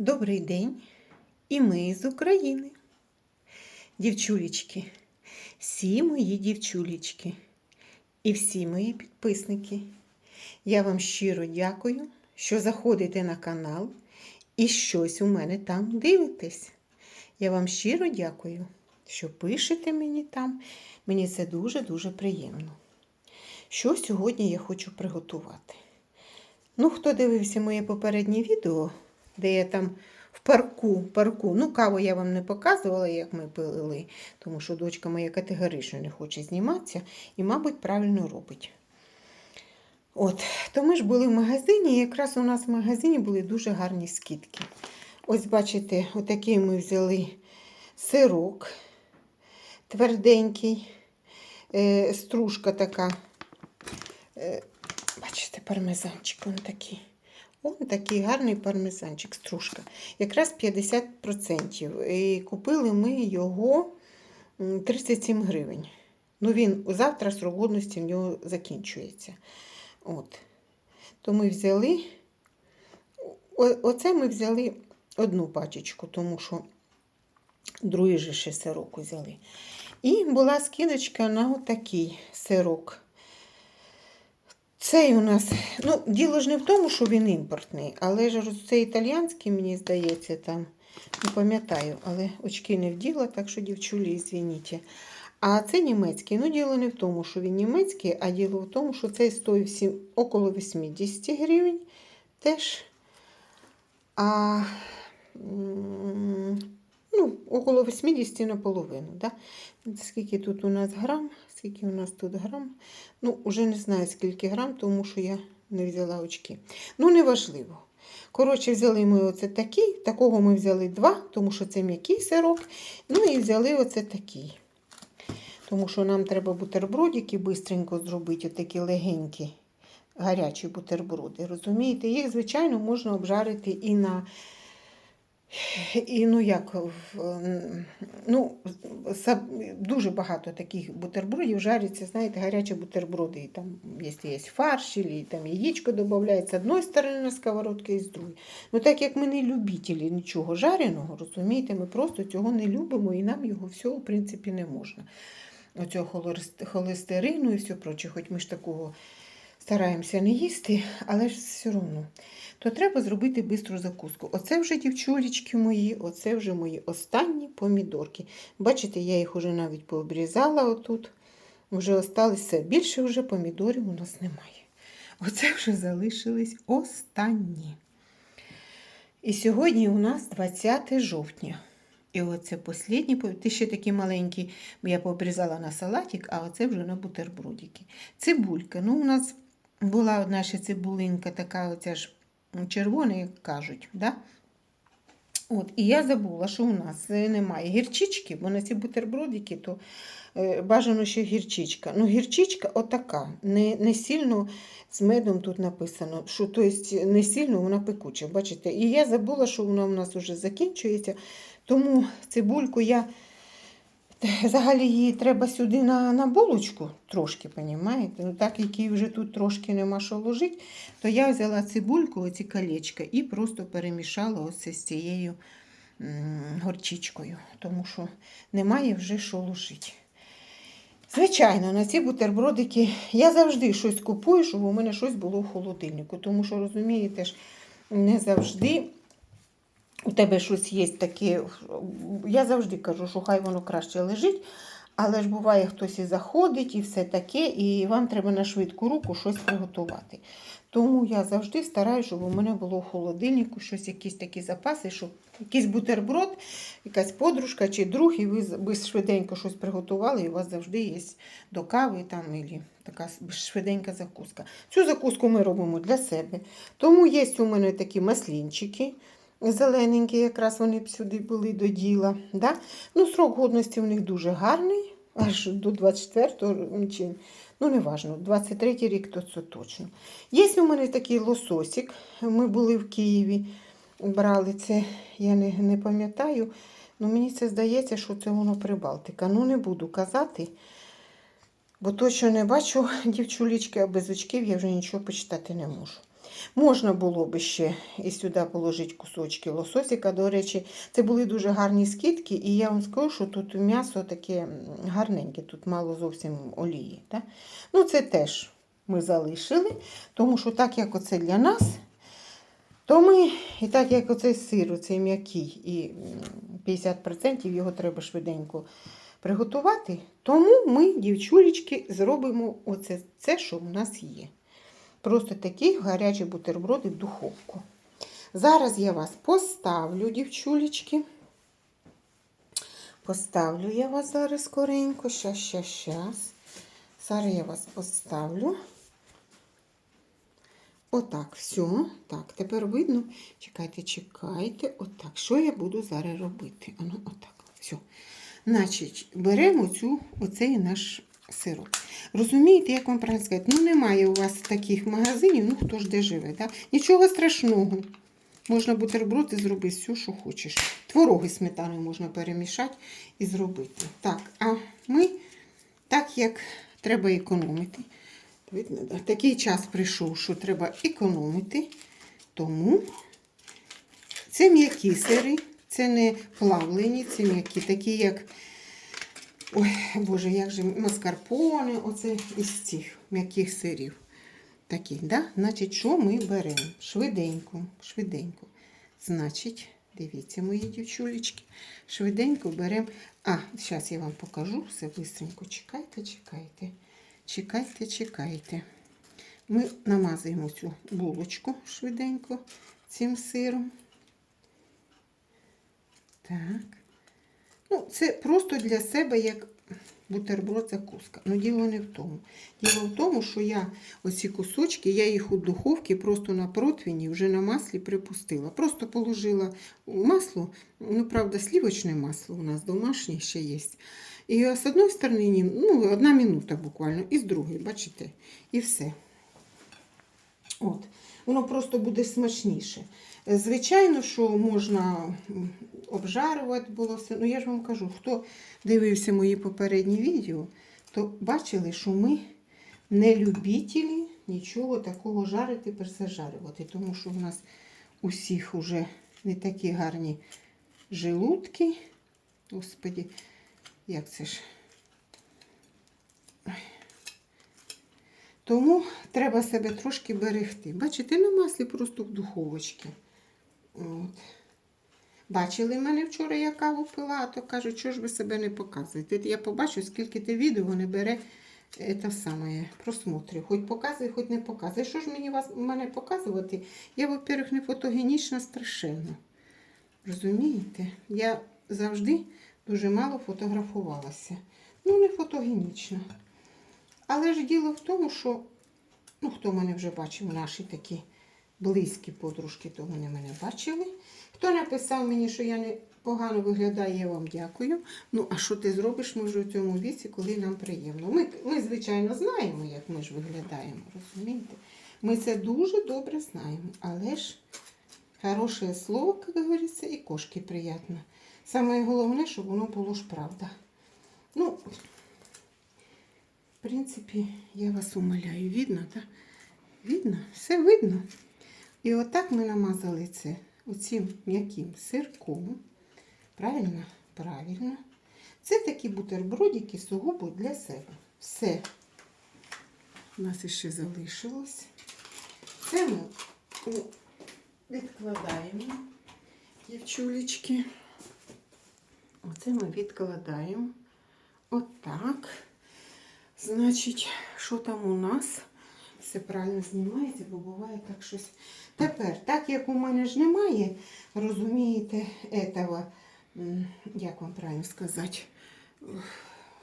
Добрий день, і ми з України. Дівчулечки, всі мої дівчулечки і всі мої підписники. Я вам щиро дякую, що заходите на канал і щось у мене там дивитесь. Я вам щиро дякую, що пишете мені там. Мені це дуже-дуже приємно. Що сьогодні я хочу приготувати? Ну, хто дивився моє попереднє відео, де я там в парку, парку, ну, каву я вам не показувала, як ми пили, тому що дочка моя категорично не хоче зніматися і, мабуть, правильно робить. От, то ми ж були в магазині, і якраз у нас в магазині були дуже гарні скидки. Ось, бачите, отакий ми взяли сирок тверденький, е, стружка така. Е, Бачите, пармезанчик, він такий. Такий гарний пармезанчик, стружка. Якраз 50%. І купили ми його 37 гривень. Ну, він завтра срок годності в нього закінчується. От. То ми взяли. Оце ми взяли одну пачечку, тому що другий же ще сирок взяли. І була скидочка на отакий сирок. Цей у нас, ну, діло ж не в тому, що він імпортний, але ж це італіянський, мені здається, там, не пам'ятаю, але очки не вділа, так що, дівчулі, звініть. А це німецький. Ну, діло не в тому, що він німецький, а діло в тому, що цей стоїть около 80 гривень теж. А ну, около 80 наполовину. Да? Скільки тут у нас грам? Скільки у нас тут грам? Ну, вже не знаю, скільки грам, тому що я не взяла очки. Ну, неважливо. Коротше, взяли ми оце такий, такого ми взяли два, тому що це м'який сирок. Ну і взяли оце такий. Тому що нам треба бутербродики бистренько зробити, отакі легенькі, гарячі бутерброди. Розумієте, їх, звичайно, можна обжарити і на і ну як, ну, са- дуже багато таких бутербродів жариться, знаєте, гарячі бутерброди. І там, є фарш, і там яєчко додається з одної сторони на сковородці і з другої. Ну так як ми не любителі нічого жареного, розумієте, ми просто цього не любимо і нам його всього, в принципі, не можна. Оцього холестерину і все проче, хоч ми ж такого стараємося не їсти, але ж все одно то треба зробити бистру закуску. Оце вже дівчулечки мої, оце вже мої останні помідорки. Бачите, я їх уже навіть пообрізала отут. Вже осталось все. Більше вже помідорів у нас немає. Оце вже залишились останні. І сьогодні у нас 20 жовтня. І оце останні, ти ще такі маленькі, я пообрізала на салатик, а оце вже на бутербродики. Цибулька. Ну, у нас була одна ще цибулинка, така оця ж червона, як кажуть. Да? От, і я забула, що у нас е, немає гірчички, бо на ці бутербродики то е, бажано ще гірчичка. Ну, гірчичка отака, не, не сильно з медом тут написано, що то есть, не сильно вона пекуча. Бачите? І я забула, що вона у нас вже закінчується, тому цибульку я. Взагалі її треба сюди на, на булочку трошки, понімаєте? Ну, так як її вже тут трошки нема що ложити, то я взяла цибульку, оці колечка, і просто перемішала оце з цією горчичкою, тому що немає вже що ложити. Звичайно, на ці бутербродики я завжди щось купую, щоб у мене щось було в холодильнику, тому що, розумієте ж, не завжди у тебе щось є таке. Я завжди кажу, що хай воно краще лежить, але ж буває, хтось і заходить, і все таке, і вам треба на швидку руку щось приготувати. Тому я завжди стараюся, щоб у мене було в холодильнику щось, якісь такі запаси, щоб якийсь бутерброд, якась подружка чи друг, і ви, ви швиденько щось приготували, і у вас завжди є до кави там, і така швиденька закуска. Цю закуску ми робимо для себе. Тому є у мене такі маслінчики. Зелененькі, якраз вони б сюди були до діла. Да? Ну, Срок годності у них дуже гарний, аж до 24-го, чи, ну не важно, 23-й рік то це точно. Є у мене такий лососик. Ми були в Києві, брали це, я не, не пам'ятаю. Ну, Мені це здається, що це воно Прибалтика. Ну, не буду казати, бо точно не бачу дівчулічки, а без очків я вже нічого почитати не можу. Можна було би ще і сюди положити кусочки лососика. До речі, це були дуже гарні скидки, і я вам скажу, що тут м'ясо таке гарненьке, тут мало зовсім олії. Да? Ну, це теж ми залишили, тому що так як оце для нас, то ми, і так як оцей сир, оцей м'який, і 50% його треба швиденько приготувати, тому ми, дівчулечки, зробимо оце це, що в нас є. Просто такі гарячі бутерброди в духовку. Зараз я вас поставлю, дівчулечки. Поставлю я вас зараз скоренько. Щас, щас, щас. Зараз я вас поставлю. Отак, все. Так, тепер видно. Чекайте, чекайте. Отак. Що я буду зараз робити? Ану, отак. Все. Значить, беремо цю, оцей наш сироп. Розумієте, як вам правильно сказати? Ну, немає у вас таких магазинів, ну хто ж де живе. Да? Нічого страшного. Можна бутерброди зробити все, що хочеш. Твороги сметани можна перемішати і зробити. Так, а ми, так як треба економити. Видно, да? Такий час прийшов, що треба економити. Тому це м'які сири, це не плавлені, це м'які, такі як. Ой, Боже, як же маскарпоне, оце із цих м'яких сирів. Такі, да? Значить, що ми беремо? Швиденько, швиденько. Значить, дивіться, мої дівчулечки, швиденько беремо. А, зараз я вам покажу все бистренько. Чекайте, чекайте. Чекайте, чекайте. Ми намазуємо цю булочку швиденько цим сиром. Так. Ну, це просто для себе як бутерброд закуска. Ну, діло не в тому. Діло в тому, що я оці кусочки, я їх у духовці просто на противні вже на маслі припустила. Просто положила масло, ну, правда, слівочне масло у нас домашнє ще є. І з одної сторони, ну, одна минута буквально, і з другої, бачите, і все. От. Воно просто буде смачніше. Звичайно, що можна обжарувати було все. Ну я ж вам кажу, хто дивився мої попередні відео, то бачили, що ми не любителі нічого такого жарити, перезажарювати. Тому що в нас усіх уже не такі гарні желудки. Господі, як це ж? Тому треба себе трошки берегти. Бачите, на маслі просто в духовочці. Бачили мене вчора, я каву пила, а то кажуть, що ж ви себе не показуєте. Я побачу, скільки ти відео не бере е, те саме просмотрів. Хоч показує, хоч не показує. Що ж мені вас, мене показувати? Я, во-первых, не фотогенічна страшенно. Розумієте? Я завжди дуже мало фотографувалася. Ну, не фотогенічна. Але ж діло в тому, що, ну, хто мене вже бачив, наші такі близькі подружки, то вони мене бачили. Хто написав мені, що я не погано виглядаю, я вам дякую. Ну, а що ти зробиш, ми вже у цьому віці, коли нам приємно. Ми, ми звичайно, знаємо, як ми ж виглядаємо, розумієте? Ми це дуже добре знаємо. Але ж хороше слово, як говориться, і кошки приємно. Саме головне, щоб воно було ж правда. Ну, в принципі, я вас умоляю, видно, так? Видно? Все видно. І отак ми намазали це оцим м'яким сирком. Правильно? Правильно. Це такі бутербродики сугубо для себе. Все. У нас іще залишилось. Це ми відкладаємо, дівчулечки. Оце ми відкладаємо. Отак. Значить, що там у нас? Все правильно знімається, бо буває так щось. Тепер, так як у мене ж немає, розумієте, этого, м, як вам правильно сказати, ух,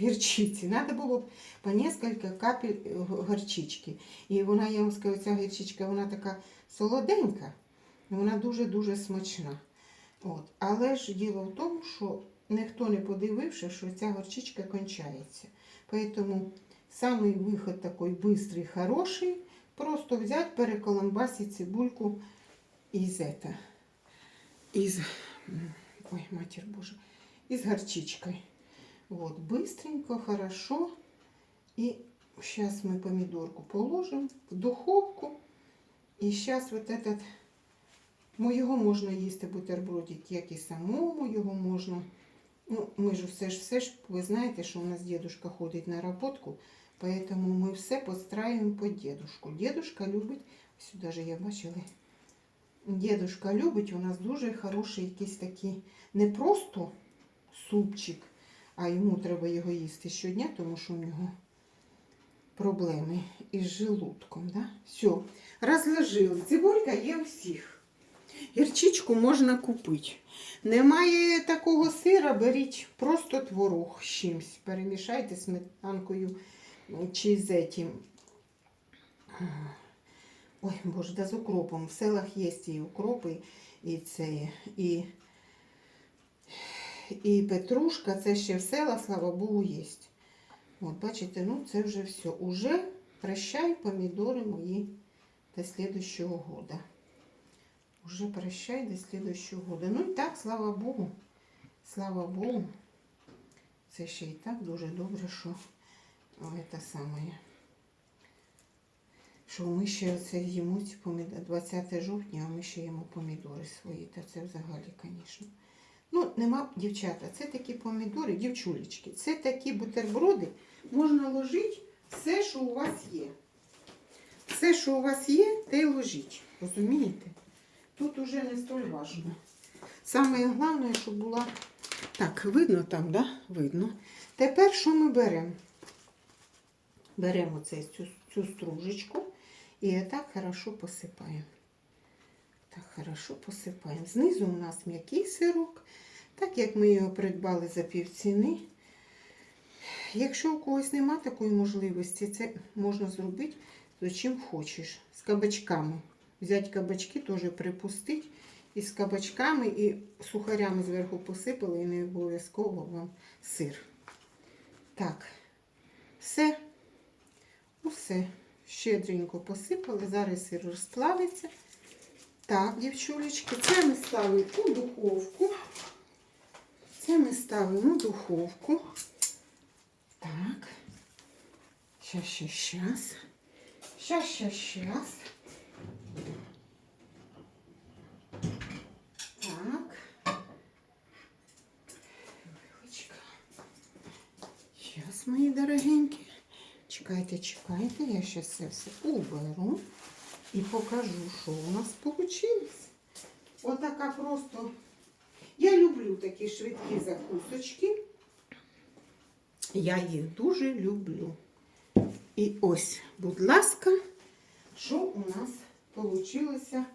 гірчиці. Надо було б по несколько капель е, г- горчички. І вона, я вам скажу, ця гірчичка, вона така солоденька, і вона дуже-дуже смачна. От. Але ж діло в тому, що ніхто не подивився, що ця горчичка кончається. Поэтому самый выход такой быстрый, хороший, просто взять, переколомбасить цибульку из это, из, м, ой, матерь Божия, и с горчичкой. Вот, быстренько, хорошо. И сейчас мы помидорку положим в духовку І зараз от этот, ну, його можна їсти бутербродик, як і самому, його можна. Ну, ми ж все ж, все ж, ви знаєте, що у нас дедушка ходить на роботку, поэтому ми все підстраюємо під дедушку. Дедушка любить, сюди же я бачила, дедушка любить, у нас дуже хороший якийсь такий, не просто супчик, а йому треба його їсти щодня, тому що у нього проблеми із желудком. Да? Все, розложили. Цибулька є у всіх. Гірчичку можна купити. Немає такого сира, беріть просто творог з чимсь. Перемішайте сметанкою чи з этим. Ой, боже, да з укропом. В селах є і укропи, і це, і, і петрушка, це ще в селах, слава Богу, є. От, бачите, ну це вже все. Уже прощай помідори мої до следующего года. Уже прощай до следующего года. Ну і так, слава Богу. Слава Богу. Це ще і так дуже добре, що о, це саме. Що ми ще оце їмо ці помідори. 20 жовтня, а ми ще їмо помідори свої. Та це взагалі, звісно. Ну, нема, дівчата, це такі помідори, дівчулечки. Це такі бутерброди. Можна ложити все, що у вас є. Все, що у вас є, те й ложіть. Розумієте? Тут уже не столь важно. Саме головне, щоб була. Так, видно там, да? Видно. Тепер що ми беремо? Беремо цей, цю, цю стружечку і так хорошо посипаємо. Так, хорошо посипаємо. Знизу у нас м'який сирок, так як ми його придбали за півціни. Якщо у когось нема такої можливості, це можна зробити з чим хочеш. З кабачками. Взяти кабачки, теж припустити. І з кабачками, і сухарями зверху посипали, і не обов'язково вам сир. Так, все, усе. Щедренько посипали. Зараз сир розплавиться. Так, дівчулечки, це ми ставимо у духовку. Це ми ставимо у духовку. Так. Щас, щас, щас. Щас, щас, щас. Так. Щас, мої дорогенькі. Чекайте, чекайте, я щас це все уберу і покажу, що у нас вийшло. Отака просто. Я люблю такі швидкі закусочки. Я їх дуже люблю. І ось, будь ласка, що у нас вийшло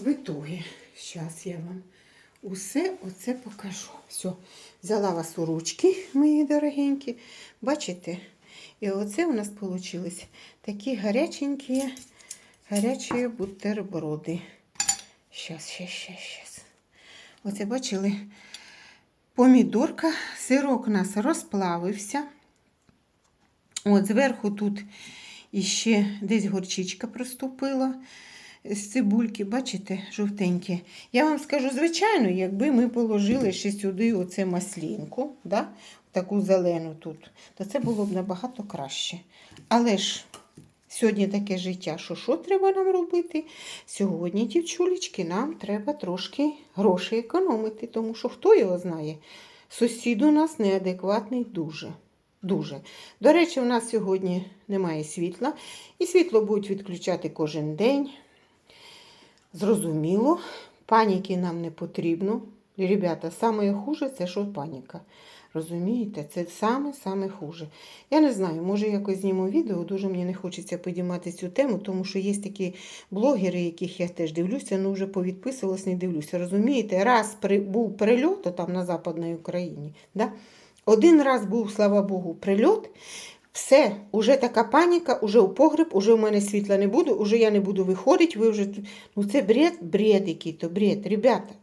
в ітогі. Зараз я вам усе оце покажу. Все, взяла вас у ручки, мої дорогенькі. Бачите? І оце у нас вийшли такі гаряченькі, гарячі бутерброди. Щас, щас, щас, щас. Оце бачили помідорка, сирок у нас розплавився. От зверху тут іще десь горчичка проступила з цибульки, бачите, жовтенькі. Я вам скажу, звичайно, якби ми положили ще сюди оце маслінку, да, таку зелену тут, то це було б набагато краще. Але ж сьогодні таке життя, що що треба нам робити? Сьогодні, дівчулечки, нам треба трошки грошей економити, тому що хто його знає? Сусід у нас неадекватний дуже. Дуже. До речі, у нас сьогодні немає світла, і світло будуть відключати кожен день. Зрозуміло, паніки нам не потрібно. Ребята, саме хуже це що паніка. Розумієте, це саме-саме хуже. Я не знаю, може якось зніму відео, дуже мені не хочеться підіймати цю тему, тому що є такі блогери, яких я теж дивлюся, ну вже повідписувалась, не дивлюся. Розумієте, раз при, був прильот там на Западній Україні. Да? Один раз був, слава Богу, прильот. Все, уже така паніка, уже у погреб, уже у мене світла не буде, уже я не буду виходити. Ви вже ну це бред, бред який-то, бред. Ребята,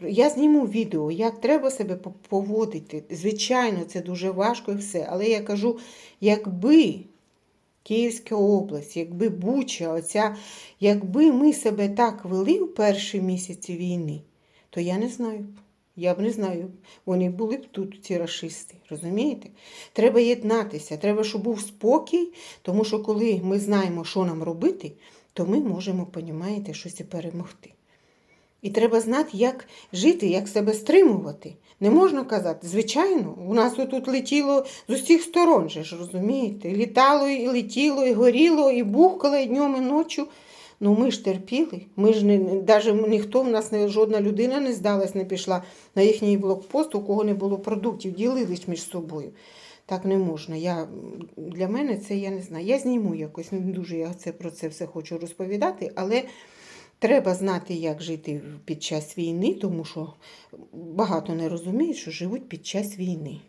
я зніму відео, як треба себе поводити. Звичайно, це дуже важко і все. Але я кажу, якби Київська область, якби Буча, оця, якби ми себе так вели в перші місяці війни, то я не знаю. Я б не знаю, вони були б тут, ці рашисти, розумієте? Треба єднатися, треба, щоб був спокій, тому що коли ми знаємо, що нам робити, то ми можемо, понімаєте, щось і перемогти. І треба знати, як жити, як себе стримувати. Не можна казати, звичайно, у нас тут летіло з усіх сторон, же ж, розумієте? Літало і летіло, і горіло, і бухкало, і днем, і ночі. Ну ми ж терпіли. Ми ж не, навіть ніхто в нас не, жодна людина не здалась, не пішла на їхній блокпост, у кого не було продуктів, ділились між собою. Так не можна. Я, для мене це я не знаю. Я зніму якось, не дуже я це, про це все хочу розповідати, але треба знати, як жити під час війни, тому що багато не розуміють, що живуть під час війни.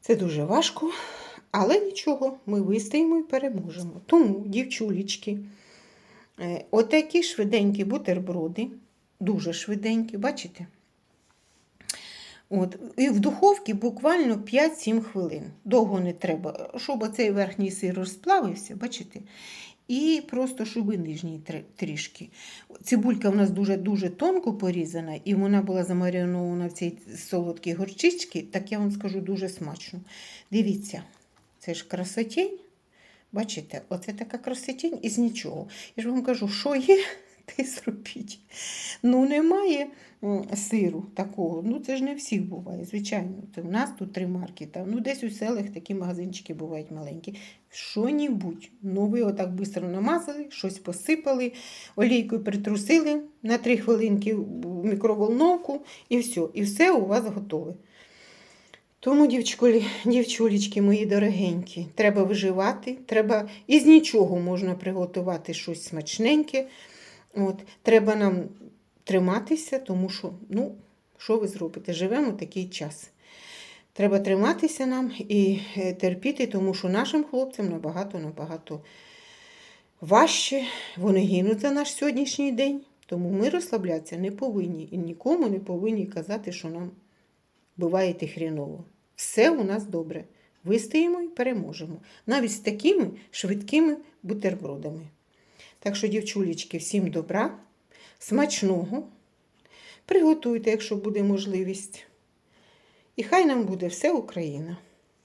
Це дуже важко, але нічого, ми вистоїмо і переможемо. Тому, дівчулечки, е, отакі швиденькі бутерброди, дуже швиденькі, бачите? От, і в духовці буквально 5-7 хвилин. Довго не треба, щоб оцей верхній сир розплавився, бачите? І просто щоб і нижній трішки. Цибулька в нас дуже-дуже тонко порізана, і вона була замаринована в цій солодкій горчичці, так я вам скажу дуже смачно. Дивіться, це ж красотень. Бачите, оце така красотень із нічого. Я ж вам кажу, що є, те зробіть. Ну, немає сиру такого. Ну, це ж не всіх буває, звичайно. Це у нас тут три марки. Там, ну, десь у селах такі магазинчики бувають маленькі. Що-нібудь. Ну, ви отак швидко намазали, щось посипали, олійкою притрусили на три хвилинки в мікроволновку і все. І все у вас готове. Тому, дівчулі, дівчулечки мої дорогенькі, треба виживати, треба із нічого можна приготувати щось смачненьке. От, треба нам триматися, тому що, ну, що ви зробите? Живемо такий час. Треба триматися нам і е, терпіти, тому що нашим хлопцям набагато-набагато важче. Вони гинуть за наш сьогоднішній день. Тому ми розслаблятися не повинні і нікому не повинні казати, що нам буває і хріново. Все у нас добре. Вистоїмо і переможемо. Навіть з такими швидкими бутербродами. Так що, дівчулечки, всім добра, смачного. Приготуйте, якщо буде можливість. І хай нам буде все Україна.